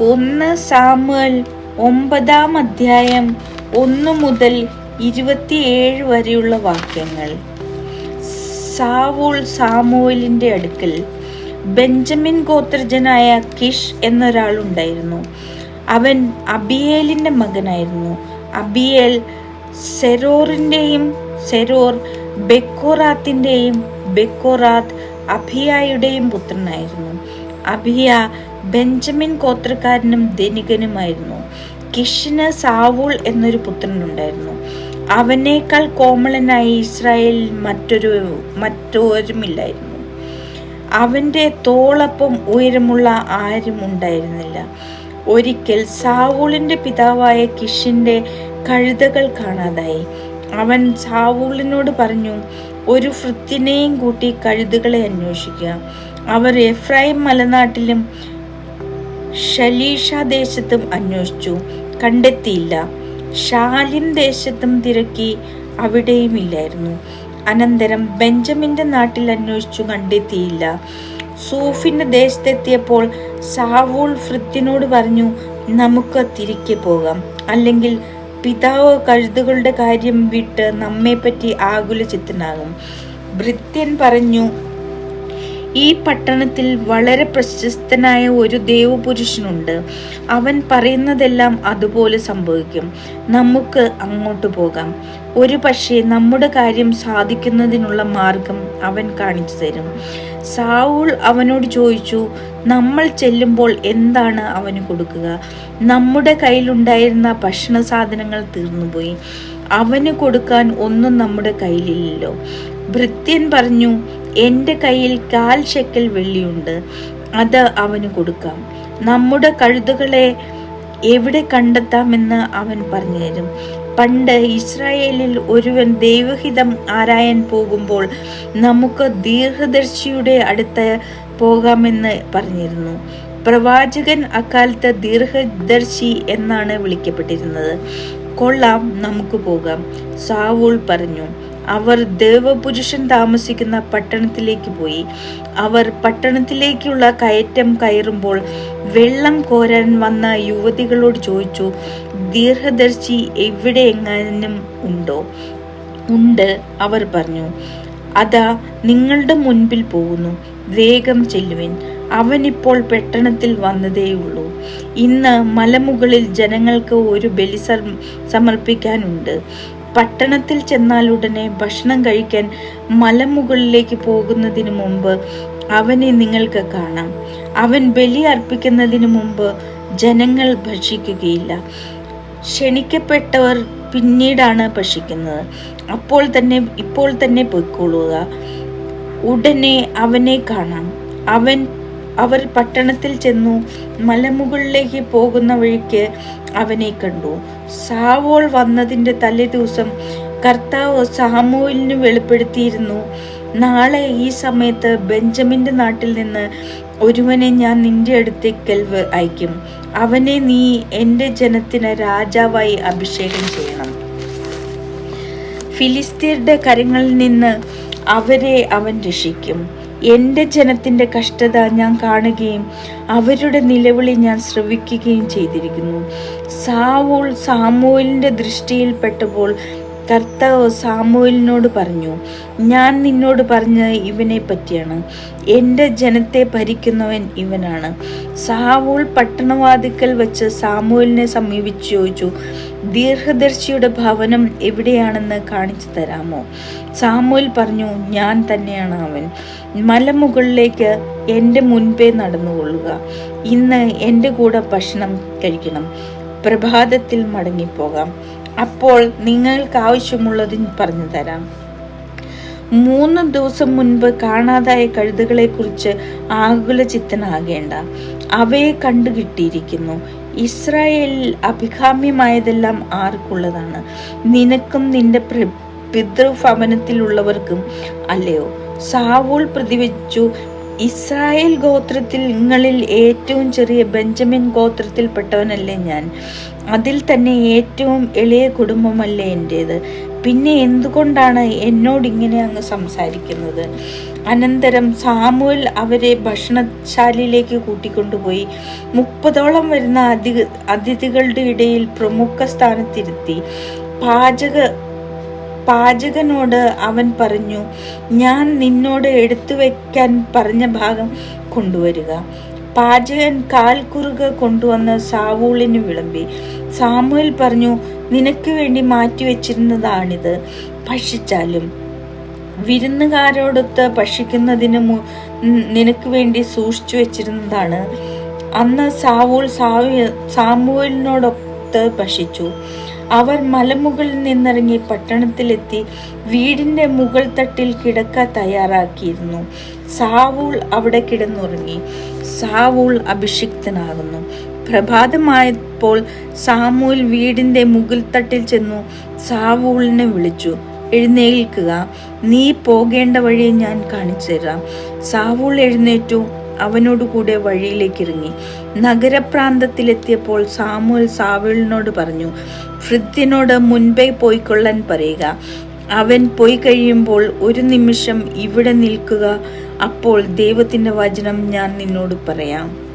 ഒന്ന് സാമുവൽ ഒമ്പതാം അധ്യായം ഒന്ന് മുതൽ ഇരുപത്തിയേഴ് വരെയുള്ള വാക്യങ്ങൾ. സാവൂൾ സാമുവലിന്റെ അടുക്കൽ ബെഞ്ചമിൻ ഗോത്രജനായ കിഷ് എന്നൊരാളുണ്ടായിരുന്നു അവൻ അബിയേലിന്റെ മകനായിരുന്നു. അബിയേൽ സെരോറിന്റെയും സെരോർ ബെക്കോറാത്തിന്റെയും ബെക്കോറാത്ത് അഭിയായുടെയും പുത്രനായിരുന്നു. അഭിയ ബെഞ്ചമിൻ ഗോത്രക്കാരനും ധനികനുമായിരുന്നു. കിഷിന് സാവൂൾ എന്നൊരു പുത്രനുണ്ടായിരുന്നു. അവനേക്കാൾ കോമളനായി ഇസ്രായേലിൽ മറ്റൊരു മറ്റോരുമില്ലായിരുന്നു. അവന്റെ തോളപ്പം ഉയരമുള്ള ആരും ഉണ്ടായിരുന്നില്ല ഒരിക്കൽ സാവൂളിന്റെ പിതാവായ കിഷിന്റെ കഴുതകൾ കാണാതായി. അവൻ സാവൂളിനോട് പറഞ്ഞു ഒരു ഫൃത്തിനെയും കൂട്ടി കഴുതുകളെ അന്വേഷിക്കുക. അവർ എഫ്രൈം മലനാട്ടിലും ഷലീഷ ദേശത്തും അന്വേഷിച്ചു. കണ്ടെത്തിയില്ല. ഷാലിം ദേശത്തും തിരക്കി അവിടെയും ഇല്ലായിരുന്നു അനന്തരം ബെഞ്ചമിന്റെ നാട്ടിൽ അന്വേഷിച്ചു കണ്ടെത്തിയില്ല. സൂഫിന്റെ ദേശത്തെത്തിയപ്പോൾ സാവൂൾ ഭൃത്യനോട് പറഞ്ഞു നമുക്ക് തിരികെ പോകാം. അല്ലെങ്കിൽ പിതാവ് കഴുതുകളുടെ കാര്യം വിട്ട് നമ്മെപ്പറ്റി ആകുല ചിത്തനാകും ഭൃത്യൻ പറഞ്ഞു ഈ പട്ടണത്തിൽ വളരെ പ്രശസ്തനായ ഒരു ദേവപുരുഷനുണ്ട്. അവൻ പറയുന്നതെല്ലാം അതുപോലെ സംഭവിക്കും. നമുക്ക് അങ്ങോട്ട് പോകാം. ഒരു പക്ഷേ നമ്മുടെ കാര്യം സാധിക്കുന്നതിനുള്ള മാർഗം അവൻ കാണിച്ചു തരും. സാവൂൾ അവനോട് ചോദിച്ചു നമ്മൾ ചെല്ലുമ്പോൾ എന്താണ് അവന് കൊടുക്കുക? നമ്മുടെ കയ്യിലുണ്ടായിരുന്ന ഭക്ഷണ സാധനങ്ങൾ തീർന്നുപോയി. അവന് കൊടുക്കാൻ ഒന്നും നമ്മുടെ കയ്യിലില്ലല്ലോ. ഭൃത്യൻ പറഞ്ഞു എന്റെ കയ്യിൽ കാൽ ശക്കൽ വെള്ളിയുണ്ട് അത് അവന് കൊടുക്കാം. നമ്മുടെ കഴുതുകളെ എവിടെ കണ്ടെത്താമെന്ന് അവൻ പറഞ്ഞു തരും പണ്ട് ഇസ്രായേലിൽ ഒരുവൻ ദൈവഹിതം ആരായാൻ പോകുമ്പോൾ നമുക്ക് ദീർഘദർശിയുടെ അടുത്ത് പോകാമെന്ന് പറഞ്ഞിരുന്നു. പ്രവാചകൻ അക്കാലത്ത് ദീർഘദർശി എന്നാണ് വിളിക്കപ്പെട്ടിരുന്നത്. കൊള്ളാം നമുക്ക് പോകാം സാവൂൾ പറഞ്ഞു. അവർ ദേവപുരുഷൻ താമസിക്കുന്ന പട്ടണത്തിലേക്ക് പോയി. അവർ പട്ടണത്തിലേക്കുള്ള കയറ്റം കയറുമ്പോൾ വെള്ളം കോരാൻ വന്ന യുവതികളോട് ചോദിച്ചു ദീർഘദർശി എവിടെ എങ്ങാനും ഉണ്ടോ? ഉണ്ട് അവർ പറഞ്ഞു. അതാ നിങ്ങളുടെ മുൻപിൽ പോകുന്നു. വേഗം ചെല്ലുവിൻ. അവനിപ്പോൾ പട്ടണത്തിൽ വന്നതേയുള്ളൂ. ഇന്ന് മലമുകളിൽ ജനങ്ങൾക്ക് ഒരു ബലി സമർപ്പിക്കാനുണ്ട്. പട്ടണത്തിൽ ചെന്നാൽ ഉടനെ ഭക്ഷണം കഴിക്കാൻ മലമുകളിലേക്ക് പോകുന്നതിന് മുമ്പ് അവനെ നിങ്ങൾക്ക് കാണാം. അവൻ ബലി അർപ്പിക്കുന്നതിന് മുമ്പ് ജനങ്ങൾ ഭക്ഷിക്കുകയില്ല. ക്ഷണിക്കപ്പെട്ടവർ പിന്നീടാണ് ഭക്ഷിക്കുന്നത്. അപ്പോൾ തന്നെ ഇപ്പോൾ തന്നെ പൊയ്ക്കൊള്ളുക. ഉടനെ അവനെ കാണാം. അവൻ അവർ പട്ടണത്തിൽ ചെന്നു മലമുകളിലേക്ക് പോകുന്ന വഴിക്ക് അവനെ കണ്ടു. സാവോൾ വന്നതിന്റെ തലേദിവസം കർത്താവ് സാമൂലിന് വെളിപ്പെടുത്തിയിരുന്നു. നാളെ ഈ സമയത്ത് ബെഞ്ചമിന്റെ നാട്ടിൽ നിന്ന് ഒരുവനെ ഞാൻ നിന്റെ അടുത്തേക്കൽ അയക്കും അവനെ നീ എന്റെ ജനത്തിന് രാജാവായി അഭിഷേകം ചെയ്യണം. ഫിലിസ്തീരുടെ കരങ്ങളിൽ നിന്ന് അവരെ അവൻ രക്ഷിക്കും. എന്റെ ജനത്തിന്റെ കഷ്ടത ഞാൻ കാണുകയും അവരുടെ നിലവിളി ഞാൻ ശ്രവിക്കുകയും ചെയ്തിരിക്കുന്നു. സാവൂൾ സാമൂലിന്റെ ദൃഷ്ടിയിൽപ്പെട്ടപ്പോൾ കർത്താവ് സാമുവലിനോട് പറഞ്ഞു ഞാൻ നിന്നോട് പറഞ്ഞത് ഇവനെ പറ്റിയാണ് എന്റെ ജനത്തെ ഭരിക്കുന്നവൻ ഇവനാണ്. സാവൂൾ പട്ടണവാതിക്കൽ വെച്ച് സാമുവലിനെ സമീപിച്ച് ചോദിച്ചു ദീർഘദർശിയുടെ ഭവനം എവിടെയാണെന്ന് കാണിച്ചു തരാമോ? സാമുവൽ പറഞ്ഞു ഞാൻ തന്നെയാണ് അവൻ. മലമുകളിലേക്ക് എന്റെ മുൻപേ നടന്നുകൊള്ളുക. ഇന്ന് എന്റെ കൂടെ ഭക്ഷണം കഴിക്കണം. പ്രഭാതത്തിൽ മടങ്ങിപ്പോകാം. അപ്പോൾ നിങ്ങൾക്ക് ആവശ്യമുള്ളത് പറഞ്ഞു തരാം. മൂന്ന് ദിവസം മുൻപ് കാണാതായ കഴുതുകളെക്കുറിച്ച് ആകുല ചിത്തനാകേണ്ട അവയെ കണ്ടു കിട്ടിയിരിക്കുന്നു. ഇസ്രായേലിൽ അഭികാമ്യമായതെല്ലാം ആർക്കുള്ളതാണ്? നിനക്കും നിന്റെ പിതൃഭവനത്തിലുള്ളവർക്കും അല്ലയോ? സാവൂൾ പ്രതിവച്ചു ഇസ്രായേൽ ഗോത്രത്തിൽ നിങ്ങളിൽ ഏറ്റവും ചെറിയ ബെഞ്ചമിൻ ഗോത്രത്തിൽപ്പെട്ടവനല്ലേ ഞാൻ? അതിൽ തന്നെ ഏറ്റവും എളിയ കുടുംബമല്ലേ എന്റേത് പിന്നെ എന്തുകൊണ്ടാണ് എന്നോട് ഇങ്ങനെ അങ്ങ് സംസാരിക്കുന്നത്? അനന്തരം സാമുവൽ അവരെ ഭക്ഷണശാലയിലേക്ക് കൂട്ടിക്കൊണ്ടുപോയി മുപ്പതോളം വരുന്ന അതി അതിഥികളുടെ ഇടയിൽ പ്രമുഖ സ്ഥാനത്തിരുത്തി. പാചക പാചകനോട് അവൻ പറഞ്ഞു ഞാൻ നിന്നോട് എടുത്തു വയ്ക്കാൻ പറഞ്ഞ ഭാഗം കൊണ്ടുവരിക. പാചകൻ കാൽ കുറുക കൊണ്ടുവന്ന് സാവൂളിന് വിളമ്പി. സാമുവൽ പറഞ്ഞു നിനക്ക് വേണ്ടി മാറ്റിവെച്ചിരുന്നതാണിത് ഭക്ഷിച്ചാലും. വിരുന്നുകാരോടൊത്ത് ഭക്ഷിക്കുന്നതിന് നിനക്ക് വേണ്ടി സൂക്ഷിച്ചു വെച്ചിരുന്നതാണ്. അന്ന് സാവൂൾ സാവു- സാമുവലിനോടൊത്ത് ഭക്ഷിച്ചു. അവർ മലമുകളിൽ നിന്നിറങ്ങി പട്ടണത്തിലെത്തി വീടിന്റെ മുകൾ തട്ടിൽ കിടക്ക തയ്യാറാക്കിയിരുന്നു. സാവൂൾ അവിടെ കിടന്നുറങ്ങി. സാവൂൾ അഭിഷിക്തനാകുന്നു. പ്രഭാതമായപ്പോൾ സാമൂൽ വീടിന്റെ മുകൾ തട്ടിൽ ചെന്നു സാവൂളിനെ വിളിച്ചു എഴുന്നേൽക്കുക. നീ പോകേണ്ട വഴി ഞാൻ കാണിച്ചു തരാം സാവൂൾ എഴുന്നേറ്റു. അവനോടുകൂടെ വഴിയിലേക്ക് ഇറങ്ങി നഗരപ്രാന്തത്തിലെത്തിയപ്പോൾ സാമുൽ സാവിളിനോട് പറഞ്ഞു ഭൃത്യനോട് മുൻപേ പോയിക്കൊള്ളാൻ പറയുക. അവൻ പോയി കഴിയുമ്പോൾ ഒരു നിമിഷം ഇവിടെ നിൽക്കുക. അപ്പോൾ ദൈവത്തിന്റെ വചനം ഞാൻ നിന്നോട് പറയാം.